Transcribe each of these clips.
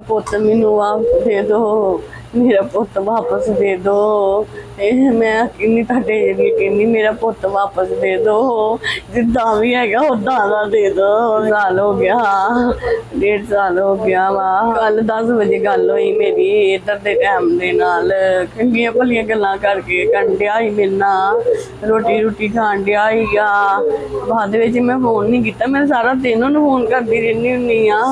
ਪੁੱਤ ਮੈਨੂੰ ਵਾਪਸ ਦੇ ਦੋ, ਮੇਰਾ ਪੁੱਤ ਵਾਪਸ ਦੇ ਦੋ। ਇਹ ਮੈਂ ਕਿੰਨੀ ਤੁਹਾਡੇ ਜਿਹੜੀ ਕਹਿੰਦੀ, ਮੇਰਾ ਪੁੱਤ ਵਾਪਸ ਦੇ ਦੋ। ਜਿੱਦਾਂ ਵੀ ਹੈਗਾ ਉਦਾਂ ਦਾ ਦੇ ਦੋ। ਸਾਲ ਹੋ ਗਿਆ, ਡੇਢ ਸਾਲ ਹੋ ਗਿਆ ਵਾ। ਕੱਲ 10 ਵਜੇ ਗੱਲ ਹੋਈ ਮੇਰੀ ਇੱਧਰ ਦੇ ਟਾਈਮ ਦੇ ਨਾਲ। ਚੰਗੀਆਂ ਭਲੀਆਂ ਗੱਲਾਂ ਕਰਕੇ ਕੰਡਿਆ ਹੀ ਮਿਲਣਾ ਰੋਟੀ ਰੋਟੀ ਖਾਣ ਡਿਆ ਹੀਗਾ ਬਾਅਦ ਵਿੱਚ ਮੈਂ ਫੋਨ ਨਹੀਂ ਕੀਤਾ। ਮੈਂ ਸਾਰਾ ਦਿਨ ਉਹਨੂੰ ਫੋਨ ਕਰਦੀ ਰਹਿੰਦੀ ਹੁੰਦੀ ਆ।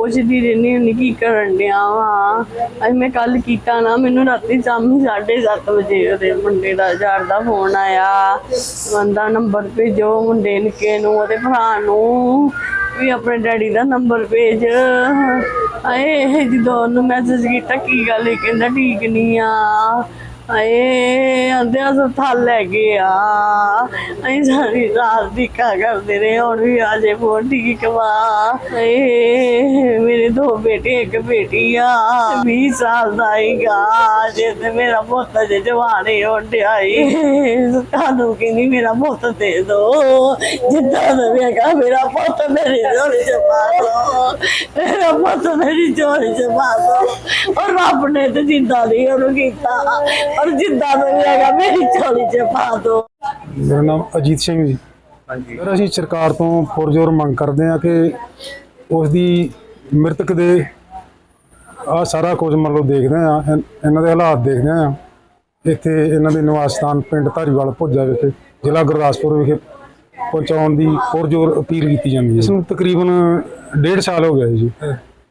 ਪੁੱਛਦੀ ਰਹਿੰਦੀ ਹੁੰਦੀ ਕੀ ਕਰਨ ਡਿਆ ਵਾ। ਅੱਜ ਮੈਂ ਕੱਲ ਕੀਤਾ ਨਾ, ਮੈਨੂੰ ਰਾਤੀ ਸ਼ਾਮੀ 7:30 ਵਜੇ ਉਹਦੇ ਮੁੰਡੇ ਦਾ, ਯਾਰ ਦਾ ਫੋਨ ਆਇਆ। ਬੰਦਾ ਨੰਬਰ ਭੇਜੋ, ਮੁੰਡੇ ਨਿੱਕੇ ਨੂੰ, ਉਹਦੇ ਭਰਾ ਨੂੰ, ਵੀ ਆਪਣੇ ਡੈਡੀ ਦਾ ਨੰਬਰ ਭੇਜ। ਆਏ ਜਦੋਂ ਉਹਨੂੰ ਮੈਸੇਜ ਕੀਤਾ, ਕੀ ਗੱਲ ਇਹ ਕਹਿੰਦਾ ਠੀਕ ਨਹੀਂ ਆ। ਆਏ, ਆਂਦੇ ਹਸਪਤਾਲ ਲੈ ਗਏ ਆ। ਅਸੀਂ ਸਾਰੀ ਰਾਤ ਦੀਕਾ ਕਰਦੇ ਰਹੇ, ਹੁਣ ਵੀ ਆ ਫੋਨ ਠੀਕ ਵਾ ਏ ਮੇਰੇ ਦੋ ਬੇਟੇ, ਇੱਕ ਬੇਟੀ ਆ 20 ਸਾਲ ਦਾ ਹੀਗਾ। ਜੇ ਤੇ ਮੇਰਾ ਪੁੱਤ ਜੇ ਜਵਾਨੇ ਹੁੰਦਿਆਈ ਤੁਹਾਨੂੰ ਨਹੀਂ ਮੇਰਾ ਪੁੱਤ ਦੇ ਦੋ। ਜਿੱਦਾਂ ਦਾ ਵੀ ਹੈਗਾ, ਮੇਰਾ ਪੁੱਤ ਮੇਰੇ ਝੋਲੀ ਚ ਪਾ ਦੋ ਮੇਰਾ ਪੁੱਤ ਮੇਰੀ ਝੋਲੀ ਚ ਪਾ ਦੋ। ਔਰ ਰੱਬ ਨੇ ਤੇ ਜਿੰਦਾ ਨਹੀਂ ਉਹਨੂੰ ਕੀਤਾ। ਔਰ ਜਿੱਦਾਂ ਵੀ ਹੈਗਾ ਮੇਰੀ ਝੋਲੀ ਚ ਪਾ ਦੋ। ਮੇਰਾ ਨਾਮ ਅਜੀਤ ਸਿੰਘ ਜੀ। ਹਾਂਜੀ। ਸਰ ਅਸੀਂ ਸਰਕਾਰ ਤੋਂ ਪੁਰਜ਼ੋਰ ਮੰਗ ਕਰਦੇ ਹਾਂ ਕਿ ਉਸ ਦੀ ਮ੍ਰਿਤਕ ਦੇ ਆ ਸਾਰਾ ਕੁਝ ਮਤਲਬ ਦੇਖਦੇ ਹਾਂ ਇਨ- ਇਹਨਾਂ ਦੇ ਹਾਲਾਤ ਦੇਖਦੇ ਹਾਂ। ਇੱਥੇ ਇਹਨਾਂ ਦੇ ਨਿਵਾਸ ਸਥਾਨ ਪਿੰਡ ਧਾਰੀਵਾਲ ਭੁੱਜਾ ਵਿਖੇ ਜ਼ਿਲ੍ਹਾ ਗੁਰਦਾਸਪੁਰ ਵਿਖੇ ਪਹੁੰਚਾਉਣ ਦੀ ਪੁਰਜ਼ੋਰ ਅਪੀਲ ਕੀਤੀ ਜਾਂਦੀ ਹੈ। ਇਸ ਨੂੰ ਤਕਰੀਬਨ ਡੇਢ ਸਾਲ ਹੋ ਗਿਆ ਜੀ।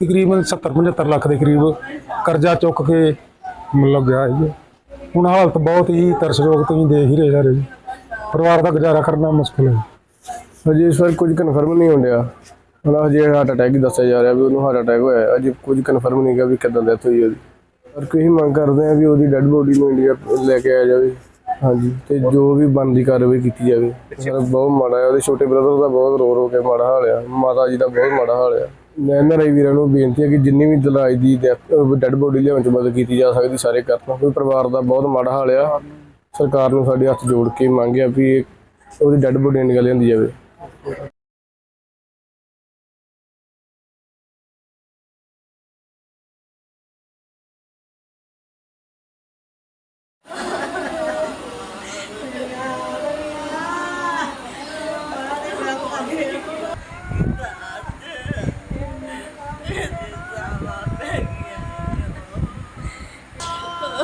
ਤਕਰੀਬਨ 70 75 ਲੱਖ ਦੇ ਕਰੀਬ ਕਰਜ਼ਾ ਚੁੱਕ ਕੇ ਮਤਲਬ ਗਿਆ ਜੀ। ਹੁਣ ਹਾਲਤ ਬਹੁਤ ਹੀ ਤਰਸਯੋਗ ਤੁਸੀਂ ਦੇਖ ਹੀ ਰਹੇ ਸਾਰੇ ਜੀ। ਪਰਿਵਾਰ ਦਾ ਗੁਜ਼ਾਰਾ ਕਰਨਾ ਮੁਸ਼ਕਲ ਹੈ। ਹਜੇ ਇਸ ਵਾਰ ਕੁਝ ਕਨਫਰਮ ਨਹੀਂ ਹੁੰਦਿਆ ਹੁਣ ਹਜੇ ਹਾਰਟ ਅਟੈਕ ਹੀ ਦੱਸਿਆ ਜਾ ਰਿਹਾ ਵੀ ਉਹਨੂੰ ਹਾਰਟ ਅਟੈਕ ਹੋਇਆ। ਹੈ। ਅਜੇ ਕੁਝ ਕਨਫਰਮ ਨਹੀਂ ਗਾ ਵੀ ਕਿੱਦਾਂ ਡੈਥ ਹੋਈ ਉਹਦੀ। ਪਰ ਕੋਈ ਮੰਗ ਕਰਦੇ ਆ ਵੀ ਉਹਦੀ ਡੈੱਡ ਬੋਡੀ ਨੂੰ ਇੰਡੀਆ ਲੈ ਕੇ ਆਇਆ ਜਾਵੇ। ਹਾਂਜੀ ਤੇ ਜੋ ਵੀ ਬਣਦੀ ਕਾਰਵਾਈ ਕੀਤੀ ਜਾਵੇ। ਸਰ ਬਹੁਤ ਮਾੜਾ ਹੈ ਉਹਦੇ ਛੋਟੇ ਬ੍ਰਦਰ ਦਾ ਬਹੁਤ ਰੋ ਰੋ ਕੇ ਮਾੜਾ ਹਾਲ ਆ ਮਾਤਾ ਜੀ ਦਾ ਬਹੁਤ ਮਾੜਾ ਹਾਲ ਆ। ਮੈਂ ਰਾਈ ਵੀਰਾਂ ਨੂੰ ਬੇਨਤੀ ਹੈ ਕਿ ਜਿੰਨੀ ਵੀ ਦਲਾਈ ਦੀ ਡੈੱਡ ਬੋਡੀ ਲਿਆਉਣ ਚ ਮਦਦ ਕੀਤੀ ਜਾ ਸਕਦੀ ਸਾਰੇ ਕਰਨ। ਕਿਉਂਕਿ ਪਰਿਵਾਰ ਦਾ ਬਹੁਤ ਮਾੜਾ ਹਾਲ ਆ। ਸਰਕਾਰ ਨੂੰ ਸਾਡੇ ਹੱਥ ਜੋੜ ਕੇ ਮੰਗਿਆ ਵੀ ਉਹਦੀ ਡੈੱਡ ਬੋਡੀ ਇੰਡੀਆ ਲਿਆਂਦੀ ਜਾਵੇ।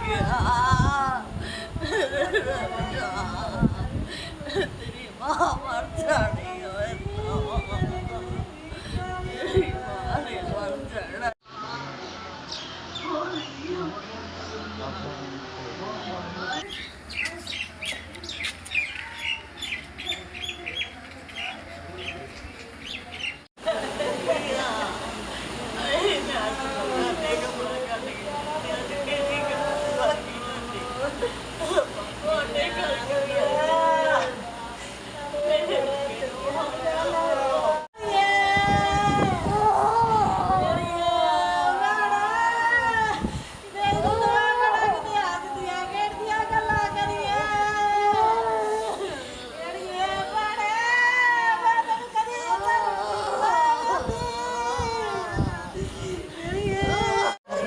远。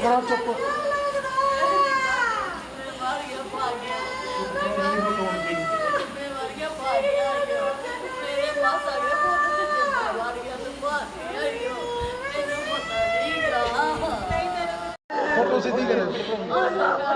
brazo. Foto se diga.